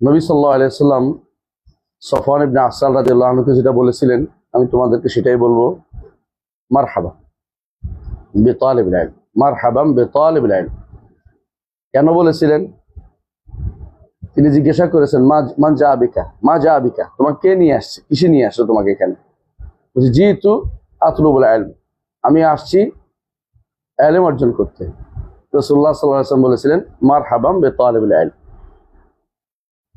নবী সাল্লাহ সফান ইবনা আসাল যেটা বলেছিলেন, আমি তোমাদেরকে সেটাই বলব মার হাবা বেতাল মার হাবাম বেতাল কেন বলেছিলেন? তিনি জিজ্ঞাসা করেছেন, মা মা যা আবিকা? মা যা আবিকা? তোমাকে কে নিয়ে আসছে? কিসে নিয়ে আসছো তোমাকে এখানে? বলছি জি তু বলে আলম আমি আসছি অ্যালেম অর্জন করতে। রসুল্লাহ সাল্লাহ আসলাম বলেছিলেন মার হাবাম বে তালেবুল আলম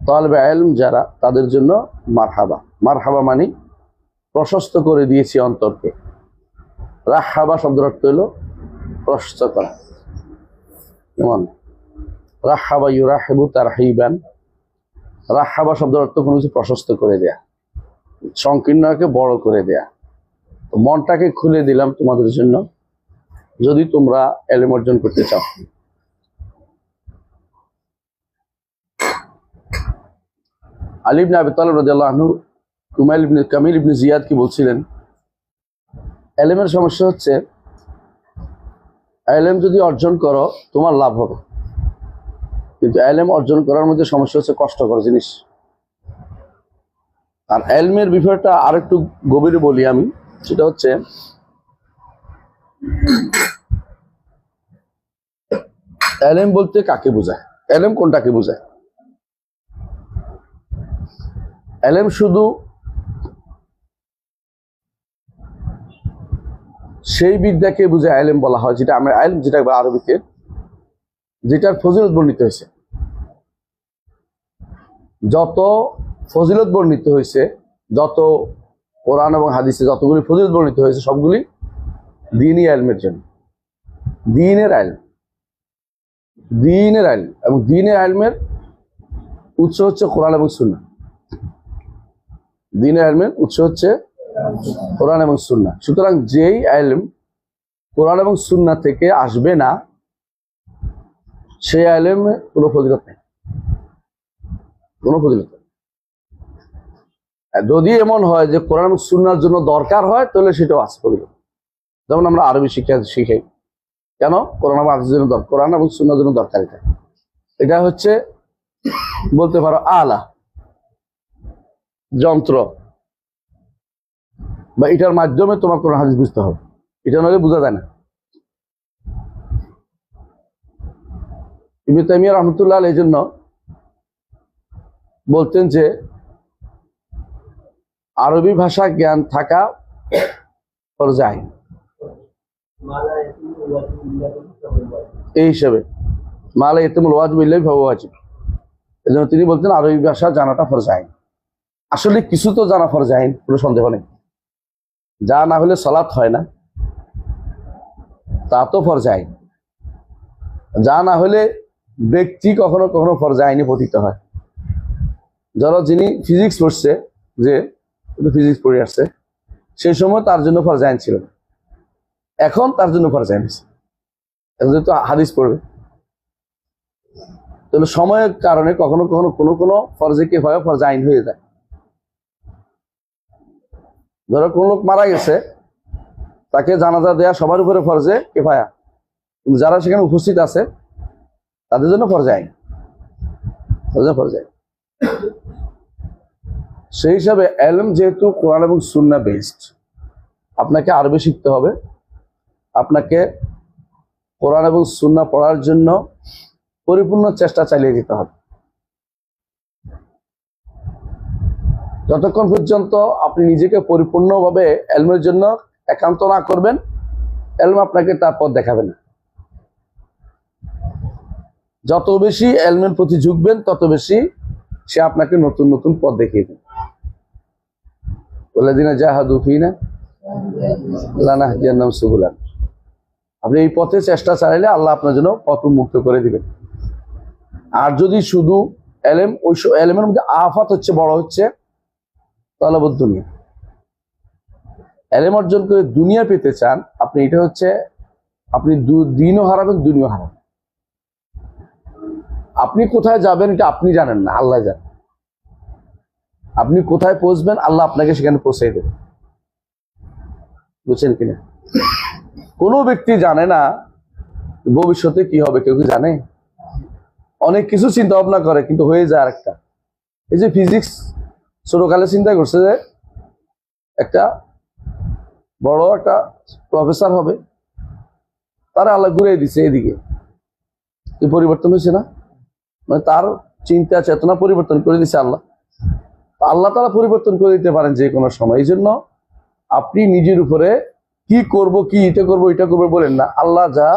তালেবে আলম যারা, তাদের জন্য মার হাবা মার হাবা মানে প্রশস্ত করে দিয়েছি অন্তরকে। রাহাবা শব্দের অর্থ হলো প্রশস্ত করা। যেমন রাহাবা ইউরাহেবু তার হাইবান রাহাবা শব্দের অর্থ কোনো কিছু প্রশস্ত করে দেয়া। সংকীর্ণকে বড় করে দেয়া। মনটাকে খুলে দিলাম তোমাদের জন্য যদি তোমরা এলেম অর্জন করতে চাও। আলিবনে আবি আনহু কুমাইল ইবনে কামিল ইবনে জিয়াদ কি বলছিলেন? এলেমের সমস্যা হচ্ছে, এলেম যদি অর্জন করো, তোমার লাভ হবে। কিন্তু এলেম অর্জন করার মধ্যে সমস্যা হচ্ছে কষ্টকর জিনিস। আর এলমের বিষয়টা আরেকটু গভীরে বলি আমি, সেটা হচ্ছে এলেম বলতে কাকে বোঝায়? এলেম কোনটাকে বোঝায়? এলেম শুধু সেই বিদ্যাকে বুঝে আলেম বলা হয়, যেটা আমরা আলেম যেটা আরবিতে, যেটার ফজিলত বর্ণিত হয়েছে। যত ফজিলত বর্ণিত হয়েছে, যত কোরআন এবং হাদিসে যতগুলি ফজিলত বর্ণিত হয়েছে, সবগুলি দিনই আলমের জন্য। দিনের আলম দিনের আলম এবং দিনের আলমের উৎস হচ্ছে কোরআন এবং সুন্না। দিনের আলমের উৎস হচ্ছে কোরআন এবং সুন্না। সুতরাং যেই আলম কোরআন এবং সুন্না থেকে আসবে না, সেই আলেম কোনো ফজিলত নেই। কোনো ফজিলত যদি এমন হয় যে কোরআন এবং সুন্নার জন্য দরকার হয়, তাহলে সেটাও ফজিলত। যেমন আমরা আরবি শিক্ষা শিখাই কেন? কোরআন এবং জন্য দরকার। কোরআন এবং সুন্নার জন্য দরকার এটা। এটা হচ্ছে, বলতে পারো, আলা, যন্ত্র। বা এটার মাধ্যমে তোমার কোরআন হাদিস বুঝতে হবে। এটা নইলে বোঝা যায় না। ইবনে তাইমিয়া রহমতুল্লাহ এই জন্য বলতেন যে, আরবি ভাষা জ্ঞান থাকা পর্যায় এই হিসেবে। মালা ইতেমুল ওয়াজ মিল্লাই ভাবু ওয়াজিব। এই জন্য তিনি বলতেন আরবি ভাষা জানাটা ফরজাইন আসলে কিছু তো জানা ফরজাইন কোনো সন্দেহ নেই। যা না হলে সলাৎ হয় না, তা তো ফরজাইন যা না হলে ব্যক্তি কখনো কখনো ফরজাইনে পতিত হয়। ধরো যিনি ফিজিক্স পড়ছে, যে ফিজিক্স পড়ে আসছে, সেই সময় তার জন্য ফরজাইন ছিল না। এখন তার জন্য ফরজাইন আছে এখন যেহেতু হাদিস পড়বে। তাহলে সময়ের কারণে কখনো কখনো কোনো কোনো ফরজে কি হয়, ফরজ আইন হয়ে যায়। ধরো কোন লোক মারা গেছে, তাকে জানাজা দেয়া সবার উপরে ফরজে কেফায়া। যারা সেখানে উপস্থিত আছে, তাদের জন্য ফরজে আইন। তাদের ফরজে আইন। সেই হিসাবে এলম যেহেতু কোরআন এবং সুন্না বেসড আপনাকে আরবি শিখতে হবে। আপনাকে কোরআন এবং সুন্না পড়ার জন্য পরিপূর্ণ চেষ্টা চালিয়ে যেতে হবে। যতক্ষণ পর্যন্ত আপনি নিজেকে পরিপূর্ণভাবে এলমের জন্য একান্ত না করবেন, এলম আপনাকে তার পথ দেখাবে না। যত বেশি এলমের প্রতি ঝুঁকবেন, তত বেশি সে আপনাকে নতুন নতুন পথ দেখিয়ে দেবে। বলে দিনা জাহাদু ফিনা লানা জান্নাম সুবুলান। আপনি এই পথে চেষ্টা চালাইলে আল্লাহ আপনার জন্য পথ মুক্ত করে দিবেন। আর যদি শুধু এলেম, ওই এলেমের মধ্যে আফাত হচ্ছে, বড় হচ্ছে তলবত দুনিয়া। এলেম অর্জন করে দুনিয়া পেতে চান, আপনি এটা হচ্ছে, আপনি দিনও হারাবেন দুনিয়া হারাবেন। আপনি কোথায় যাবেন, এটা আপনি জানেন না, আল্লাহ জানেন আপনি কোথায় পৌঁছবেন, আল্লাহ আপনাকে সেখানে পৌঁছে দেবেন বুঝছেন কিনা? কোনো ব্যক্তি জানে না ভবিষ্যতে কি হবে, কেউ কি জানে? অনেক কিছু চিন্তা ভাবনা করে, কিন্তু হয়ে যায় আরেকটা। এই যে ফিজিক্স ছোটকালে চিন্তা করছে যে একটা বড় একটা প্রফেসর হবে, তারা আল্লাহ ঘুরে দিছে এদিকে। পরিবর্তন হয়েছে না? মানে তার চিন্তা চেতনা পরিবর্তন করে দিছে আল্লাহ। আল্লাহ তারা পরিবর্তন করে দিতে পারেন যে কোনো সময়। এই জন্য আপনি নিজের উপরে কি করব, কি এটা করব এটা করব বলেন না। আল্লাহ যা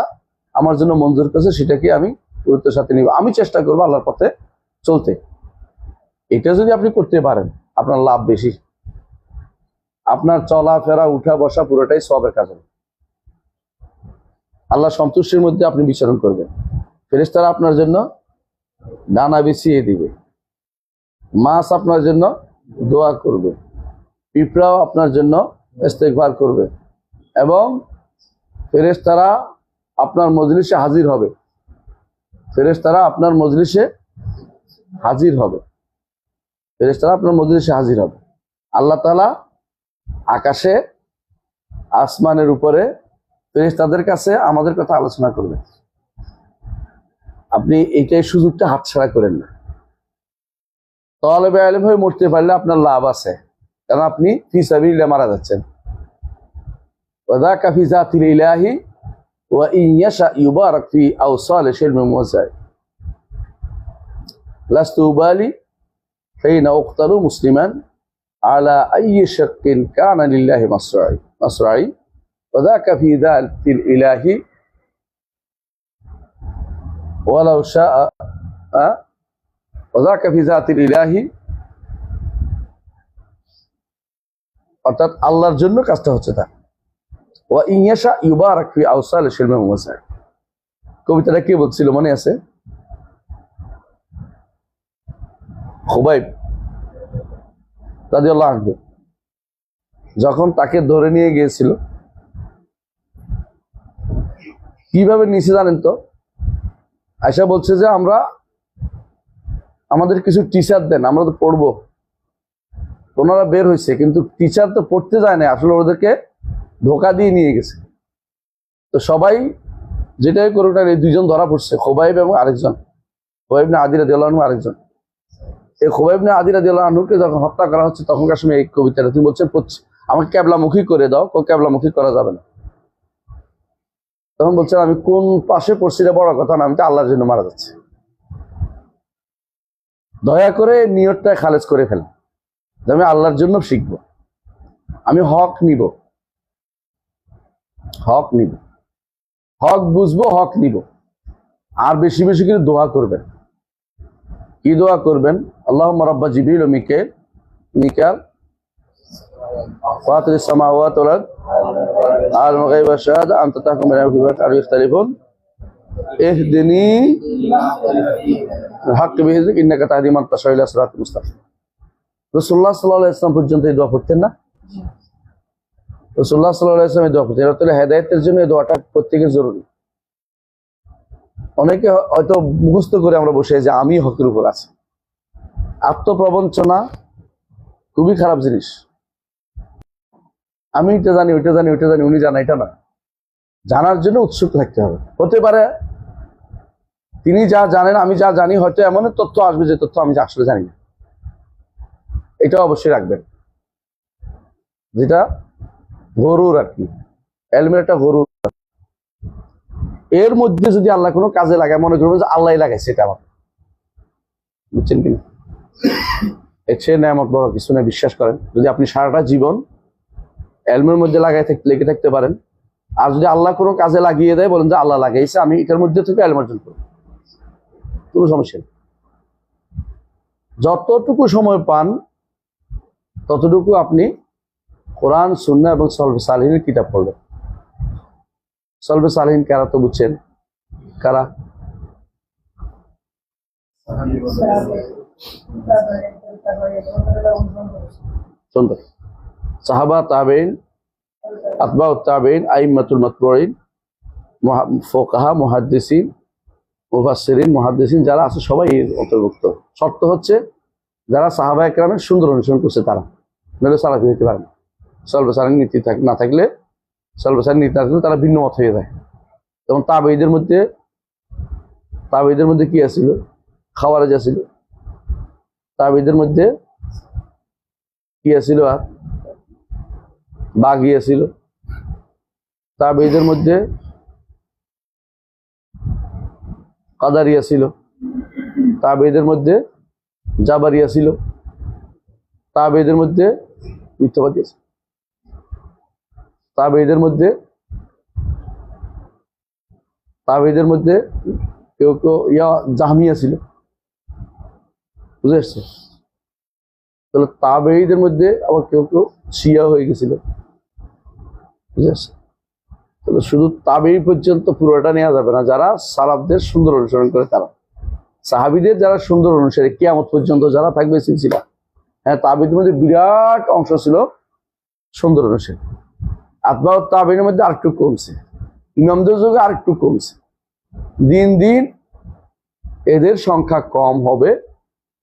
আমার জন্য মঞ্জুর করেছে, সেটাকে আমি গুরুত্বের সাথে নিব। আমি চেষ্টা করব আল্লাহর পথে চলতে। এটা যদি আপনি করতে পারেন, আপনার লাভ বেশি। আপনার চলাফেরা উঠা বসা পুরোটাই সবের কাজ হবে। আল্লাহ সন্তুষ্টির মধ্যে আপনি বিচরণ করবেন। ফেরেশতারা আপনার জন্য ডানা বিছিয়ে দিবে। মাছ আপনার জন্য দোয়া করবে। পিঁপড়াও আপনার জন্য ইস্তেগফার করবে। এবং ফেরেশতারা আপনার মজলিসে হাজির হবে। ফেরেশতারা আপনার মজলিসে হাজির হবে। ফেরেশতারা আপনার মজলিসে হাজির হবে। আল্লাহ তাআলা আকাশে, আসমানের উপরে ফেরেশতাদের কাছে আমাদের কথা আলোচনা করবে আপনি এইটাই সুযোগটা হাতছাড়া করেন না। তলবে আলেম হয়ে মরতে পারলে আপনার লাভ আছে। কারণ আপনি ফি সাবিলিল্লাহ মারা যাচ্ছেন। ওয়াদাকা ফি জাতিল ইলাহি ওয়া ইন ইয়াশা ইউবারাক ফি আওসাল শিলমি মুজাই লাস্তু উবালি حين أقتل مسلما على أي شق كان لله مصرعي مصرعي وذاك في ذات الإله ولو شاء أه؟ وذاك في ذات الإله অর্থাৎ আল্লাহর জন্য কাজটা হচ্ছে তা ইংয়াশা আওসাল শিলমে মুসাই কবিতাটা কে বলছিল, মনে আছে? খুবাইব যখন তাকে ধরে নিয়ে গিয়েছিল, কীভাবে নিচে জানেন তো? আয়সা বলছে যে, আমরা, আমাদের কিছু টিচার দেন, আমরা তো পড়ব। ওনারা বের হয়েছে কিন্তু টিচার তো পড়তে যায় না আসলে ওদেরকে ধোকা দিয়ে নিয়ে গেছে। তো সবাই যেটাই করুক না এই দুইজন ধরা পড়ছে, খোবাইব এবং আরেকজন। খোবাইব না আদিরা দেওয়ান আরেকজন। এই খোবাইব না আদিরা দেওয়ানুকে যখন হত্যা করা হচ্ছে তখনকার সময় এই কবিতাটা? তুমি বলছেন আমাকে ক্যাবলামুখী করে দাও ক্যাবলামুখী করা যাবে না। তখন বলছেন, আমি কোন পাশে পড়ছি এটা বড় কথা না, আমি তো আল্লাহর জন্য মারা যাচ্ছি। দয়া করে নিয়তটা খালেজ করে ফেলেন আমি আল্লাহর জন্য শিখব। আমি হক নিব। হক নিব। হক বুঝব, হক নিব। আর বেশি বেশি করে দোয়া করবেন। কি দোয়া করবেন? আল্লাহ রব্বা জিবিল মিকে, মিকাল। হক পর্যন্ত না? রসুল্লাহ সাল্লাহ ইসলাম দোয়া করতেন এটা তাহলে হেদায়তের জন্য এই দোয়াটা প্রত্যেকের জরুরি। অনেকে হয়তো মুখস্থ করে আমরা বসে যে আমি হকের উপর আছি। আত্মপ্রবঞ্চনা খুবই খারাপ জিনিস। আমি এটা জানি, ওইটা জানি ওইটা জানি, উনি জানা, এটা না। জানার জন্য উৎসুক থাকতে হবে। হতে পারে তিনি যা জানেন, আমি যা জানি, হয়তো এমন তথ্য আসবে যে তথ্য আমি আসলে জানি না। এটা অবশ্যই রাখবেন। যেটা গরুর আর কি। এলমের গরুর। এর মধ্যে যদি আল্লাহ কোনো কাজে লাগায়, মনে করবেন যে আল্লাহ লাগাইছে এটা আমার বুঝছেন কিনা এর চেয়ে বড় কিছু না, বিশ্বাস করেন। যদি আপনি সারাটা জীবন এলমের মধ্যে লাগাই থাকতে লেগে থাকতে পারেন, আর যদি আল্লাহ কোনো কাজে লাগিয়ে দেয়, বলেন যে আল্লাহ লাগাইছে, আমি এটার মধ্যে থেকে এলম অর্জন করব। কোনো সমস্যা নেই। যতটুকু সময় পান, ততটুকু আপনি কোরআন সুন্না এবং সলভে সালহিনের কিতাব পড়বেন সলভে সালহিন কারা তো বুঝছেন? কারা? সুন্দর। সাহাবা তাবেইন আতবা তাবেইন আইমাতুল মাতবরিন ফোকাহা, মুহাদ্দিসিন, মুফাসসিরিন, মুহাদ্দিসিন, যারা আছে সবাই অন্তর্ভুক্ত। শর্ত হচ্ছে, যারা সাহাবা একরামের সুন্দর অনুসরণ করছে তারা। নাহলে সালাফি হইতে পারে না। সলবেসারের নীতি না থাকলে সলবেসারের নীতি না থাকলে তারা ভিন্ন মত হয়ে যায়। যেমন তাবেইদের মধ্যে তাবেইদের মধ্যে কি আছিল? খাওয়ারেজ আছিল। তাবেইদের মধ্যে কি আছিল? আর বাঘি আছিল। তাবেইদের মধ্যে কাদারিয়া ছিল তাবেইদের মধ্যে জাবারিয়া ছিল তাবেইদের মধ্যে মিথ্যাবাদী আছে তাবেইদের মধ্যে তাবেইদের মধ্যে কেউ কেউ, ইয়া জাহামিয়া ছিল। বুঝে আসছে? তাহলে তাবেইদের মধ্যে আবার কেউ কেউ শিয়া হয়ে গেছিল। বুঝে আসছে? তাহলে শুধু তাবেই পর্যন্ত পুরোটা নেওয়া যাবে না, যারা সালাবদের সুন্দর অনুসরণ করে তারা। সাহাবিদের যারা সুন্দর অনুসারী, কেয়ামত পর্যন্ত যারা থাকবে সিলসিলা। হ্যাঁ তাবিদের মধ্যে বিরাট অংশ ছিল সুন্দর অনুসারী। আত্মা তাবিনের মধ্যে আরেকটু কমছে। ইমামদের যুগে আরেকটু কমছে। দিন দিন এদের সংখ্যা কম হবে,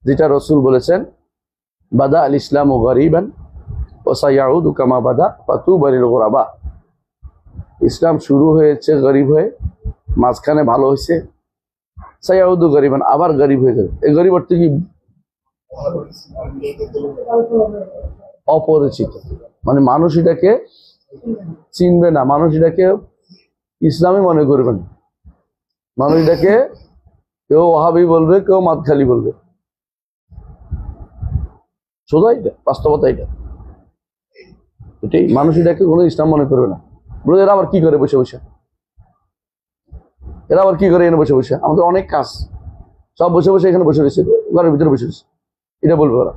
যেটা রসুল বলেছেন, বাদা আল ইসলাম ও গরিবান ও সাইয়াউদ কামা বাদা ফাতু বারিল গোরাবা। ইসলাম শুরু হয়েছে গরিব হয়ে, মাঝখানে ভালো হয়েছে, সাইয়াউদ গরিবান আবার গরিব হয়ে যাবে। এই গরিব অর্থ কি? অপরিচিত। মানে মানুষ এটাকে চিনবে না। মানুষ এটাকে ইসলামই মনে করবে না মানুষ এটাকে কেউ ওহাবি বলবে, কেউ মাতখালি বলবে। সোজা এটা, বাস্তবতা এটা। এটাই। মানুষ এটাকে কোনো ইসলাম মনে করবে না। বলে এরা আবার কি করে বসে বসে? এরা আবার কি করে এখানে বসে বসে? আমাদের অনেক কাজ। সব বসে বসে এখানে বসে রয়েছে, ঘরের ভিতরে বসে রয়েছে। এটা বলবে ওরা।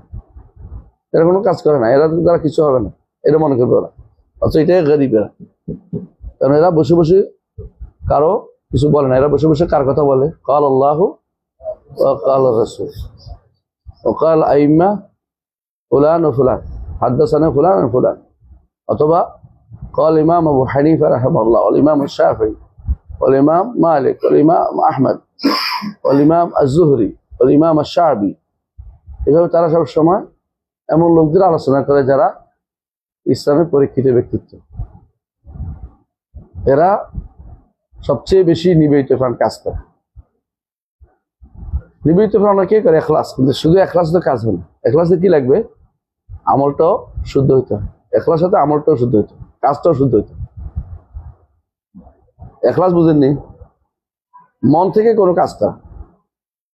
এরা কোনো কাজ করে না। এরা দ্বারা কিছু হবে না। এটা মনে করবে ওরা। অথচ এটা গরিবেরা। কারণ এরা বসে বসে কারও কিছু বলে না, এরা বসে বসে কার কথা বলে? কাল আল্লাহ কাল রসুল। ওকাল আইম্মা ফুলান ও ফুলান। হাদ্দাসানা ফুলান ও ফুলান। অথবা, কল ইমাম আবু হানিফা রাহমাল্লাহ অল ইমাম শাহি অল ইমাম মালিক। অল ইমাম আহমদ। অল ইমাম আজুহরি অল ইমাম শাহাবি এভাবে তারা সব সময় এমন লোকদের আলোচনা করে যারা ইসলামের পরীক্ষিত ব্যক্তিত্ব। এরা সবচেয়ে বেশি নিবেদিত প্রাণ কাজ করে। নিবেদিত প্রাণ কে করে? এখলাস। কিন্তু শুধু এখলাস তো কাজ হবে না। এখলাসে কি লাগবে? আমলটাও শুদ্ধ হইতে হয় এখলাস সাথে আমলটাও শুদ্ধ হইতে কাজটাও শুদ্ধ হইতে এখলাস বুঝেননি মন থেকে কোনো কাজ করা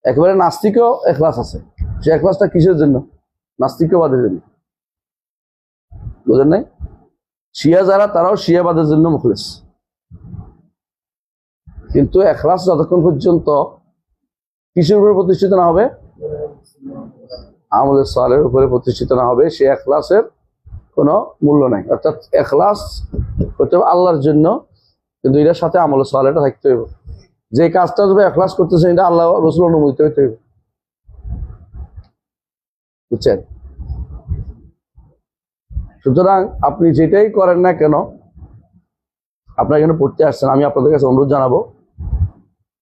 একেবারে নাস্তিকও এখলাস আছে। সে এখলাসটা কিসের জন্য? নাস্তিকবাদের জন্য। বুঝেন নাই? শিয়া যারা, তারাও শিয়াবাদের জন্য মুখলেস। কিন্তু এখলাস যতক্ষণ পর্যন্ত কিসের উপরে প্রতিষ্ঠিত না হবে? আমলের সালের উপরে প্রতিষ্ঠিত না হবে, সে এখলাসের কোনো মূল্য নাই। অর্থাৎ এখলাস করতে হবে আল্লাহর জন্য, কিন্তু এটার সাথে আমলের সালেটা থাকতে হবে যে কাজটা যদি এখলাস করতেছে, এটা আল্লাহ, রসুল অনুমোদিত হইতে হবে বুঝছেন? সুতরাং আপনি যেটাই করেন না কেন, আপনার এখানে পড়তে আসছেন, আমি আপনাদের কাছে অনুরোধ জানাব,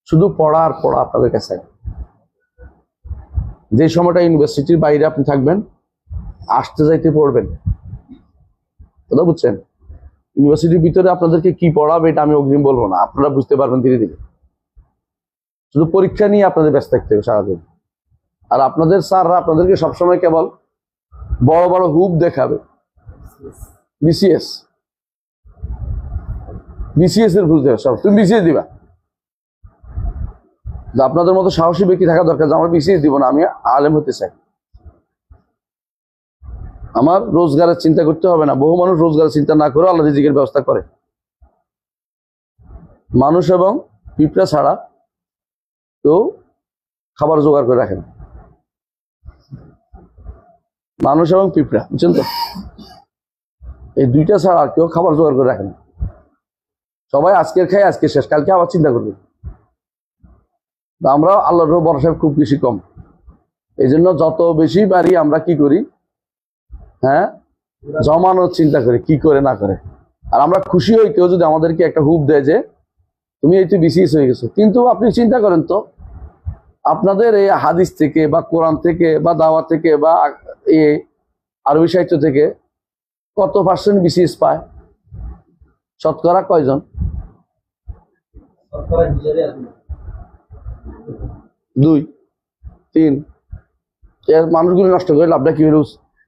শুধু পড়া আর পড়া আপনাদের কাছে। যে সময়টা ইউনিভার্সিটির বাইরে আপনি থাকবেন, আসতে যাইতে পড়বেন। কথা বুঝছেন? ইউনিভার্সিটির ভিতরে আপনাদেরকে কি পড়াবে এটা আমি অগ্রিম বলব না, আপনারা বুঝতে পারবেন ধীরে ধীরে। শুধু পরীক্ষা নিয়ে আপনাদের ব্যস্ত থাকতে হবে সারাদিন। আর আপনাদের স্যাররা আপনাদেরকে সবসময় কেবল বড় বড় হুপ দেখাবে। বিসিএস বিসিএস এর বুঝতে হবে সব। তুমি বিসিএস দিবা। আপনাদের মতো সাহসী ব্যক্তি থাকা দরকার, যে আমরা বিসিএস দিব না, আমি আলেম হতে চাই। আমার রোজগারের চিন্তা করতে হবে না। বহু মানুষ রোজগারের চিন্তা না করে আল্লাহ রিজিকের ব্যবস্থা করে। মানুষ এবং পিঁপড়া ছাড়া কেউ খাবার জোগাড় করে রাখেন মানুষ এবং পিঁপড়া, বুঝছেন তো? এই দুইটা ছাড়া আর কেউ খাবার জোগাড় করে রাখেন সবাই আজকের খাই আজকে শেষ। কালকে আবার চিন্তা করবে। আমরা আল্লাহর ভরসা খুব বেশি কম। এই জন্য যত বেশি পারি আমরা কি করি? হ্যাঁ? জমানোর চিন্তা করি, কি করে না করে। আর আমরা খুশি হই কেউ যদি আমাদেরকে একটা হুপ দেয় যে, তুমি এই তো বিসিএস হয়ে গেছো। কিন্তু আপনি চিন্তা করেন তো, আপনাদের এই হাদিস থেকে বা কোরআন থেকে বা দাওয়া থেকে বা এই আরবি সাহিত্য থেকে কত পার্সেন্ট বিসিএস পায়? শতকরা কয়জন? দুই তিন। এর মানুষগুলি নষ্ট করে লাভটা কি হলো?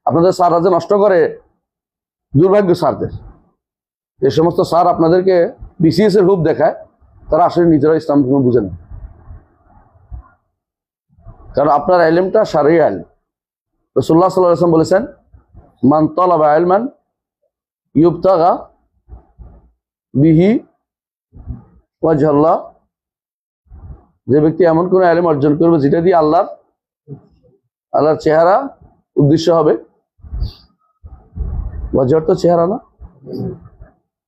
আপনাদের স্যাররা যে নষ্ট করে? দুর্ভাগ্য স্যারদের। যে সমস্ত স্যার আপনাদেরকে বিসিএস এর রূপ দেখায় তারা আসলে নিজেরা ইসলাম কোনো বুঝে না। কারণ আপনার আইলেমটা সারি আইল রসুল্লাহ সাল্লাহ বলেছেন মান তলাবা আইলমান ইউবতাগা বিহি ওয়াজহাল্লাহ যে ব্যক্তি এমন কোন আইলেম অর্জন করবে যেটা দিয়ে আল্লাহর আল্লাহর চেহারা উদ্দেশ্য হবে। ওয়াজহর তো চেহারা না।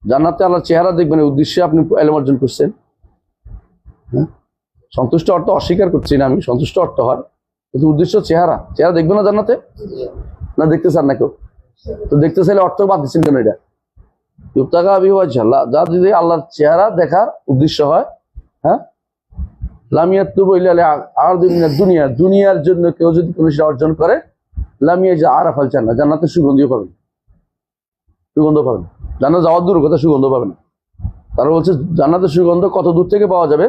জান্নাতে আল্লাহর চেহারা দেখবেন উদ্দেশ্যে আপনি এলেম অর্জন করছেন। হ্যাঁ? সন্তুষ্ট অর্থ অস্বীকার করছি না আমি, সন্তুষ্ট অর্থ হয়। কিন্তু উদ্দেশ্য চেহারা। চেহারা দেখবে না জান্নাতে? না দেখতে চান না কেউ? তো দেখতে চাইলে অর্থ বাদ দিচ্ছেন কেন এটা? আবিহাজ ঝাল্লা। যা যদি আল্লাহর চেহারা দেখার উদ্দেশ্য হয় হ্যাঁ? লামিয়াত তু বইলে আর দুনিয়া। দুনিয়ার জন্য কেউ যদি কোনো অর্জন করে লামিয়া যে আর আফাল চান না জান্নাতে সুগন্ধিও পাবেন। সুগন্ধ পাবেন। জান্নাত যাওয়ার দূর কথা সুগন্ধ পাবেন। তারা বলছে, জান্নাতের সুগন্ধ কত দূর থেকে পাওয়া যাবে?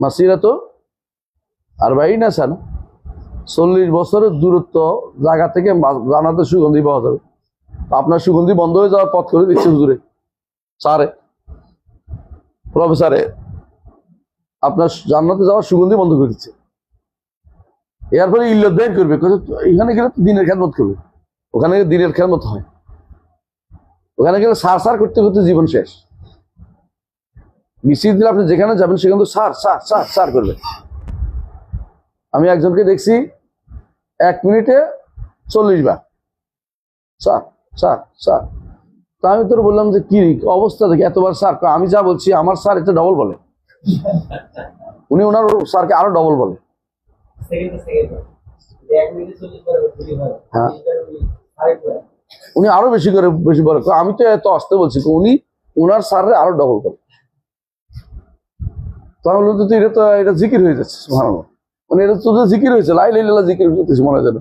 মাসিরা তো আর বাই না সান। চল্লিশ বছরের দূরত্ব জায়গা থেকে জান্নাতের সুগন্ধি পাওয়া যাবে। আপনার সুগন্ধি বন্ধ হয়ে যাওয়ার পথ করে দিচ্ছে হুজুরে। স্যারে, প্রফেসরে, আপনার জান্নাতে যাওয়ার সুগন্ধি বন্ধ করে দিচ্ছে। এর ফলে ইল্লত বের করবে এখানে গেলে দিনের খেদমত করবে। ওখানে গেলে দিনের খেদমত হয়। ওখানে গেলে সার সার করতে করতে জীবন শেষ। মিশিয়ে দিলে আপনি যেখানে যাবেন, সেখানে তো সার সার সার সার করবে। আমি একজনকে দেখছি এক মিনিটে চল্লিশ বার। Sir sir sir. তা আমি তোর বললাম যে কি অবস্থা দেখি এতবার স্যার? আমি যা বলছি আমার স্যার এটা ডবল বলে। উনি ওনার স্যারকে আরও ডবল বলে। হ্যাঁ। উনি আরও বেশি করে বেশি বলে। আমি তো এত আসতে বলছি উনি ওনার স্যারের আরও ডবল করে তাহলে তো এটা তো এটা জিকির হয়ে যাচ্ছে সুবহানাল্লাহ। মানে এটা তো জিকির হয়েছে লাই লাই লাইলা জিকির করতেছে মনে যেন।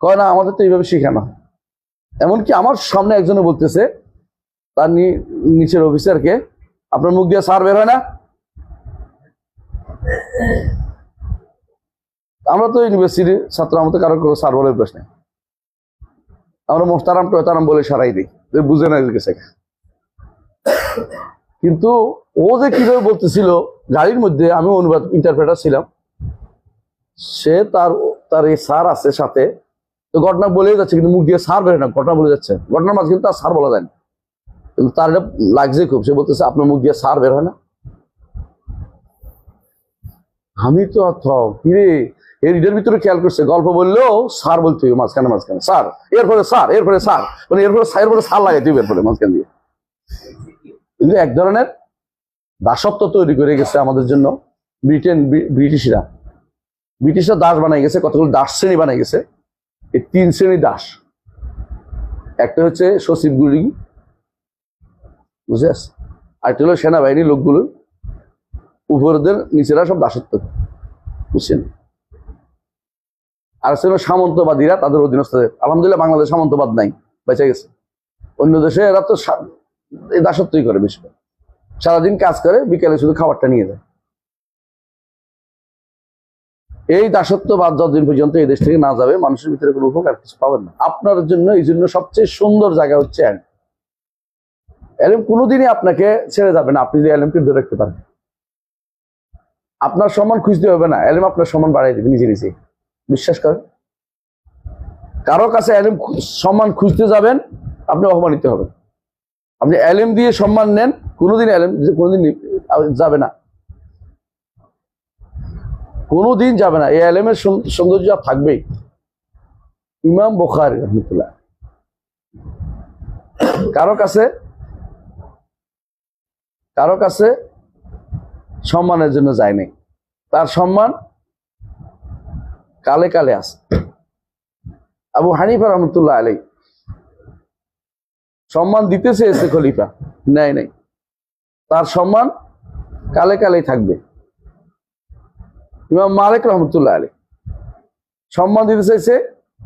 কয় না, আমাদের তো এইভাবে শেখানো হয়। এমনকি আমার সামনে একজনে বলতেছে, তার নি- নিচের অফিসারকে, আপনার মুখ দিয়ে সার বের হয় না? আমরা তো ইউনিভার্সিটির ছাত্র আমাদের কারও কারও সার বলে নেই। আমরা মোহতারাম টোহতারাম বলে সারাই দিই বুঝে না শেখা। কিন্তু ও যে কীভাবে বলতেছিল গাড়ির মধ্যে আমি অনুবাদ ইন্টারপ্রেটার ছিলাম। সে তার তার এই স্যার আছে সাথে। তো ঘটনা বলে যাচ্ছে, কিন্তু মুখ দিয়ে সার বেরোয় না, ঘটনা বলে যাচ্ছে। ঘটনার মাঝে কিন্তু তার সার বলা যায় না। কিন্তু তার এটা লাগছে খুব। সে বলতেছে, আপনার মুখ দিয়ে সার বের হয় না? আমি তো কিরে? এর এটার ভিতরে খেয়াল করছে, গল্প বললেও সার বলতে হবে মাঝখানে মাঝখানে। স্যার, এরপরে স্যার এরপরে স্যার। মানে এরপরে এরপরে সার লাগাইতে হবে এরপরে মাঝখান দিয়ে। কিন্তু এক ধরনের দাসত্ব তৈরি করে গেছে আমাদের জন্য ব্রিটেন ব্রিটিশরা। ব্রিটিশরা দাস বানাই গেছে, কতগুলো দাস শ্রেণি বানাই গেছে? এই তিন শ্রেণি দাস। একটা হচ্ছে সচিবগুলি বুঝে আসছে আরেকটা হলো সেনাবাহিনীর লোকগুলো, উপরদের নিচেরা সব দাসত্ব, বুঝছেন? আর হলো সামন্তবাদীরা, তাদের অধীনস্থদের। আলহামদুলিল্লাহ বাংলাদেশ সামন্তবাদ নাই, বেঁচে গেছে। অন্য দেশে এরা তো দাসত্বই করে বেশি। সারাদিন কাজ করে, বিকেলে শুধু খাবারটা নিয়ে যায়। এই দাসত্ববাদ যতদিন পর্যন্ত এই দেশ থেকে না যাবে, মানুষের ভিতরে কোনো উপকার কিছু পাবেন না। আপনার জন্য, এই জন্য সবচেয়ে সুন্দর জায়গা হচ্ছে এলম এলম কোনোদিনই আপনাকে ছেড়ে যাবে না, আপনি যে এলমকে ধরে রাখতে পারেন আপনার সম্মান খুঁজতে হবে না এলম আপনার সম্মান বাড়াই দেবে নিজে নিজে বিশ্বাস করেন? কারও কাছে এলম সম্মান খুঁজতে যাবেন, আপনি অপমানিত হবেন। আপনি এলএম দিয়ে সম্মান নেন, কোনোদিন এলএম কোনোদিন যাবে না। কোনোদিন যাবে না। এই এলএমের সৌন্দর্য থাকবেই। ইমাম বোখার রহমতুল্লাহ। কারও কাছে কারও কাছে সম্মানের জন্য যায়নি তার সম্মান কালে কালে আছে। আবু হানিফা রহমতুল্লাহ আলাই সম্মান দিতে চেয়েছে খলিফা। নেয় নাই। তার সম্মান কালে কালেই থাকবে। ইমাম মালিক রহমতুল্লাহ আলী সম্মান দিতে চাইছে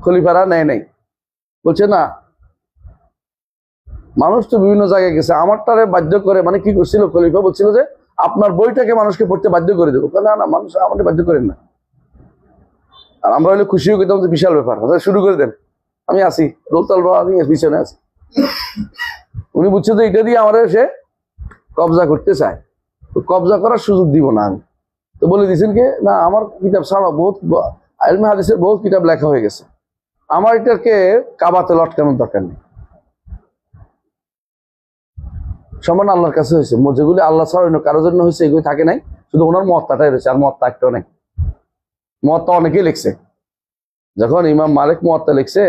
খলিফারা নেয় নাই। বলছে, না, মানুষ তো বিভিন্ন জায়গায় গেছে। আমারটারে বাধ্য করে মানে কি করছিল খলিফা বলছিল যে, আপনার বইটাকে মানুষকে পড়তে বাধ্য করে দেবো। না না, মানুষ আমাদের বাধ্য করেন না। আর আমরা হলে খুশিও করতাম যে বিশাল ব্যাপার। শুরু করে দেন। আমি আসি। রোলতাল বাবা, আমি পিছনে আছি। উনি বুঝছে যে এটা দিয়ে আমার সে কবজা করতে চায়। তো কবজা করার সুযোগ দিব না আমি। তো বলে দিয়েছেন কি, না, আমার কিতাব ছাড়া বহুত আলমে হাদিসের বহুত কিতাব লেখা হয়ে গেছে। আমার এটাকে কাবাতে লটকানোর দরকার নেই। সমান আল্লাহর কাছে হয়েছে। যেগুলি আল্লাহ ছাড়া অন্য কারোর জন্য হয়েছে, এগুলি থাকে নাই। শুধু ওনার মত্তাটাই রয়েছে, আর মত্তা একটাও নেই। মত্তা অনেকেই লিখছে। যখন ইমাম মালিক মত্তা লিখছে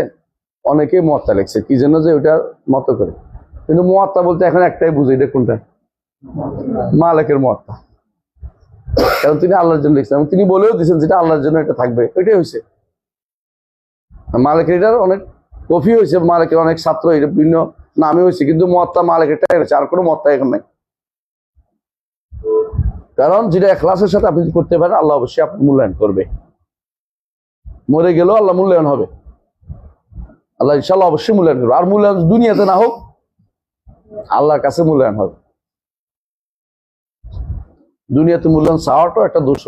অনেকেই মত্তা লিখছে, কি জন্য যে ওইটা মতো করে? কিন্তু মত্তা বলতে এখন একটাই বুঝে, এটা কোনটা? মালিকের মত্তা। কারণ তিনি আল্লাহর জন্য লিখছেন তিনি বলেও দিচ্ছেন যেটা আল্লাহর জন্য এটা থাকবে, ওইটাই হয়েছে মালিকের এটার অনেক কফি হয়েছে মালিকের অনেক ছাত্র, এটা বিভিন্ন নামে হয়েছে কিন্তু মত্তা মালিকেরটাই হয়েছে আর কোনো মত্তা এখন নাই। কারণ যেটা এখলাসের সাথে আপনি করতে পারেন, আল্লাহ অবশ্যই আপনি মূল্যায়ন করবে। মরে গেলেও আল্লাহ মূল্যায়ন হবে। আল্লাহ ইনশাল্লাহ অবশ্যই মূল্যায়ন করবে। আর মূল্যায়ন দুনিয়াতে না হোক, আল্লাহর কাছে মূল্যায়ন হবে। দুনিয়াতে মূল্যায়ন চাওয়াটাও একটা দোষ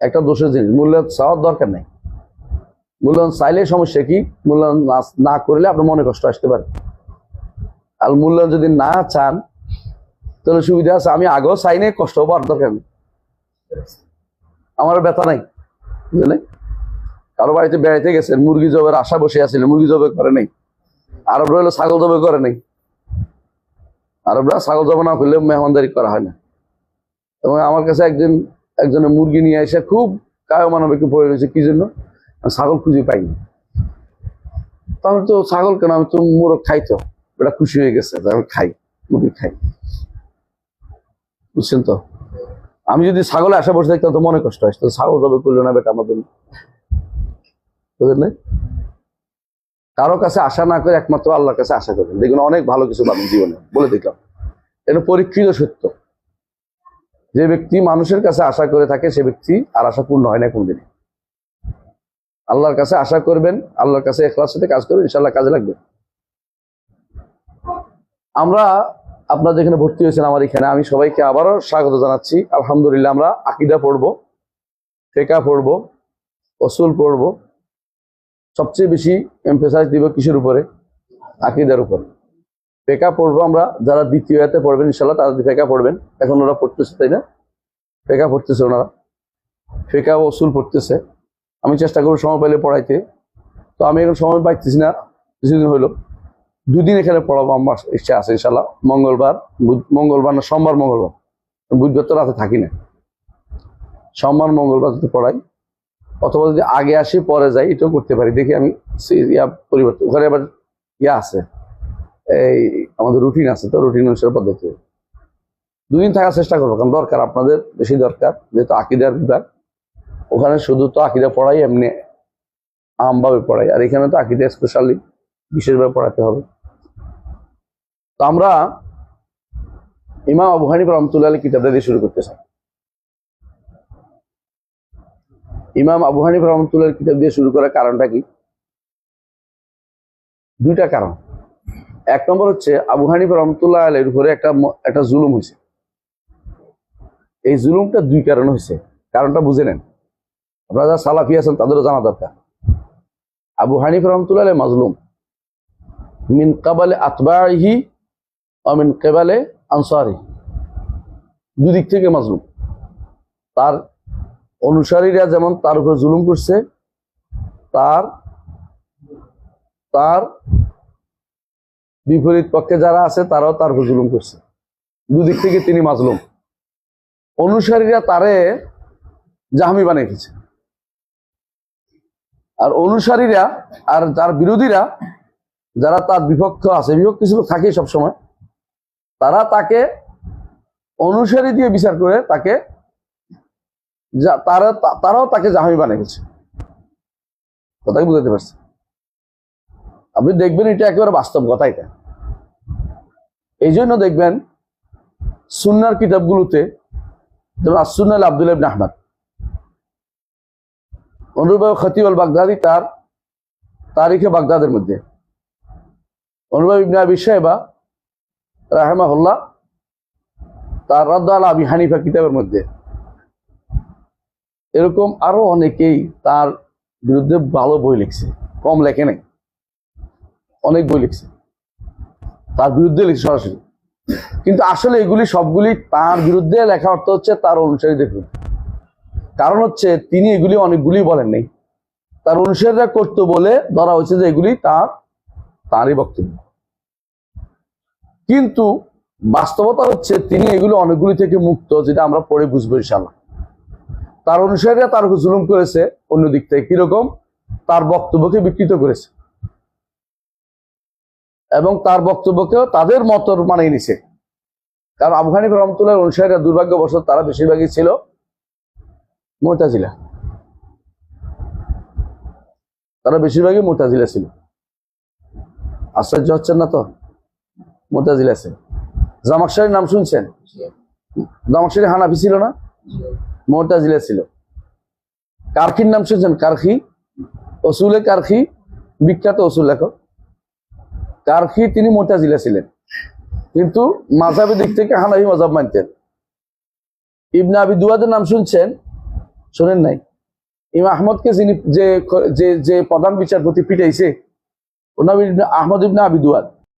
একটা দোষের জিনিস। মূল্যায়ন চাওয়ার দরকার নেই। মূল্যায়ন চাইলে সমস্যা কি? মূল্যায়ন না- করলে আপনার মনে কষ্ট আসতে পারে। আর মূল্যায়ন যদি না চান, তাহলে সুবিধা আছে, আমি আগেও চাই নাই কষ্ট পাওয়ার দরকার নেই। আমার ব্যথা নাই, বুঝলেন? কারও বাড়িতে বেড়াইতে গেছেন মুরগি জবের আশা বসে আছিলেন মুরগি জবে করে নাই। আরবরা হলো ছাগল জবে করে নাই। আরবরা ছাগল জবে না করলে মেহমানদারি করা হয় না। এবং আমার কাছে একজন, একজনের মুরগি নিয়ে এসে খুব কায় মানবিকে পড়ে রয়েছে, কি জন্য? ছাগল খুঁজে পাইনি। তো আমি তো ছাগল কেন? আমি তো মুরগ খাই তো। এটা খুশি হয়ে গেছে আমি খাই, মুরগি খাই। বুঝছেন তো? আমি যদি ছাগলে আশা বসে থাকতাম তো মনে কষ্ট আসতো ছাগল জবে করল না বেটা আমাদের। বুঝলেন? কারও কাছে আশা না করে একমাত্র আল্লাহর কাছে আশা করবেন দেখুন, অনেক ভালো কিছু পাবেন জীবনে, বলে দেখলাম এটা পরীক্ষিত সত্য। যে ব্যক্তি মানুষের কাছে আশা করে থাকে, সে ব্যক্তি আর আশা পূর্ণ হয় না কোনদিনই। আল্লাহর কাছে আশা করবেন, আল্লাহর কাছে একলার সাথে কাজ করবেন ইনশাল্লাহ কাজে লাগবে। আমরা আপনারা যেখানে ভর্তি হয়েছেন আমার এখানে। আমি সবাইকে আবারও স্বাগত জানাচ্ছি। আলহামদুলিল্লাহ, আমরা আকিদা পড়ব ফেকা পড়ব অসুল পড়ব সবচেয়ে বেশি এমফেসাইজ দিব কিসের উপরে? আকিদার উপরে। ফেকা পড়ব আমরা, যারা দ্বিতীয় হাতে পড়বেন ইনশাল্লাহ তারা ফেকা পড়বেন, এখন ওরা পড়তেছে, তাই না? ফেকা পড়তেছে ওনারা। ফেকা ও অসুল পড়তেছে। আমি চেষ্টা করব সময় পাইলে পড়াইতে। তো আমি এখন সময় পাইতেছি না, কিছুদিন হইল। দুদিন এখানে পড়াবো, আমার ইচ্ছা আছে ইনশাল্লাহ মঙ্গলবার মঙ্গলবার না, সোমবার মঙ্গলবার। বুধবার তো রাতে থাকি না। সোমবার, মঙ্গলবার যদি পড়াই অথবা যদি আগে আসি, পরে যাই, এটাও করতে পারি। দেখি আমি ইয়া পরিবর্তন ওখানে আবার ইয়া আছে। এই আমাদের রুটিন আছে তো রুটিন অনুসারে পদ্ধতি। দুদিন থাকার চেষ্টা করব, কারণ দরকার, আপনাদের বেশি দরকার, যেহেতু আকিদার বিভাগ। ওখানে শুধু তো আকিদা পড়াই, এমনি আমভাবে পড়াই। আর এখানে তো আকিদা স্পেশালি বিশেষভাবে পড়াতে হবে। তো আমরা ইমাম আবু হানিফ রহমতুল্লাহ আলী কিতাবটা দিয়ে শুরু করতে চাই। ইমাম আবু হানিফ রহমতুল্লাহ কিতাব দিয়ে শুরু করার কারণটা কি? দুইটা কারণ। এক নম্বর হচ্ছে আবু হানিফ রহমতুল্লাহ আলের উপরে একটা একটা জুলুম হয়েছে। এই জুলুমটা দুই কারণে হয়েছে। কারণটা বুঝে নেন। আপনারা যারা সালাফি আছেন, তাদেরও জানা দরকার। আবু হানিফ রহমতুল্লাহ আলাই মাজলুম। মিন কাবালে আতবাহি মিন কেবালে আনসারি দুদিক থেকে মাজলুম। তার অনুসারীরা যেমন তার উপর জুলুম করছে, তার তার বিপরীত পক্ষে যারা আছে তারাও তার উপর জুলুম করছে। দুদিক থেকে তিনি মাজলুম। অনুসারীরা তারে জাহামি বানিয়ে দিয়েছে আর অনুসারীরা আর যার বিরোধীরা যারা তার বিপক্ষ আছে, বিপক্ষ কিছু থাকে সবসময়, তারা তাকে অনুসারী দিয়ে বিচার করে তাকে তারা তারাও তাকে জাহামি বানিয়ে গেছে কথাই বুঝাতে পারছি। আপনি দেখবেন এটা একেবারে বাস্তব কথা এটা। এই জন্য দেখবেন সুন্নার কিতাবগুলোতে যেমন আসুন্নাল আব্দুল অনুরূপ বাগদাদি তার তারিখে বাগদাদের মধ্যে। অনুভব ইবনে আবি সাহেবা রাহেমাহুল্লাহ তার রদ্দ আল আবি হানিফা কিতাবের মধ্যে। এরকম আরও অনেকেই তার বিরুদ্ধে ভালো বই লিখছে, কম লেখে নাই। অনেক বই লিখছে। তার বিরুদ্ধে লিখছে সরাসরি। কিন্তু আসলে এগুলি সবগুলি তার বিরুদ্ধে লেখা অর্থ হচ্ছে তার অনুসারীদের বিরুদ্ধে কারণ হচ্ছে তিনি এগুলি অনেকগুলি বলেন নাই। তার অনুসারীরা করতো বলে ধরা হয়েছে যে এগুলি তার, তারই বক্তব্য। কিন্তু বাস্তবতা হচ্ছে তিনি এগুলো অনেকগুলি থেকে মুক্ত, যেটা আমরা পরে বুঝব ইনশাল্লাহ তার অনুসারীরা তার উপর জুলুম করেছে অন্য দিক থেকে কীরকম? তার বক্তব্যকে বিকৃত করেছে। এবং তার বক্তব্যকেও তাদের মতর মানিয়ে নিছে। কারণ আফগানি রহমতুল্লাহ অনুসারীরা দুর্ভাগ্যবশত তারা বেশিরভাগই ছিল মোটাজিলা তারা বেশিরভাগই মোটাজিলা ছিল। আশ্চর্য হচ্ছেন না তো? মোতাজিলা ছিল। জামাকশারির নাম শুনছেন? জামাকশারি হানাফি ছিল না? মোতাজিলা ছিল। কারখির নাম শুনছেন? কারখি? অসুলে কারখি? বিখ্যাত অসুল লেখক কারখি, তিনি মোতাজিলা ছিলেন। কিন্তু মাঝাবের দিক থেকে হানাফি মাঝাব মানতেন। ইবনে আবি দুয়াদের নাম শুনছেন? শোনেন নাই। ইমাম আহমদকে যিনি যে যে যে প্রধান বিচারপতি পিটাইছে, ওনার আহমদ ইবনে আবি দুয়াদ।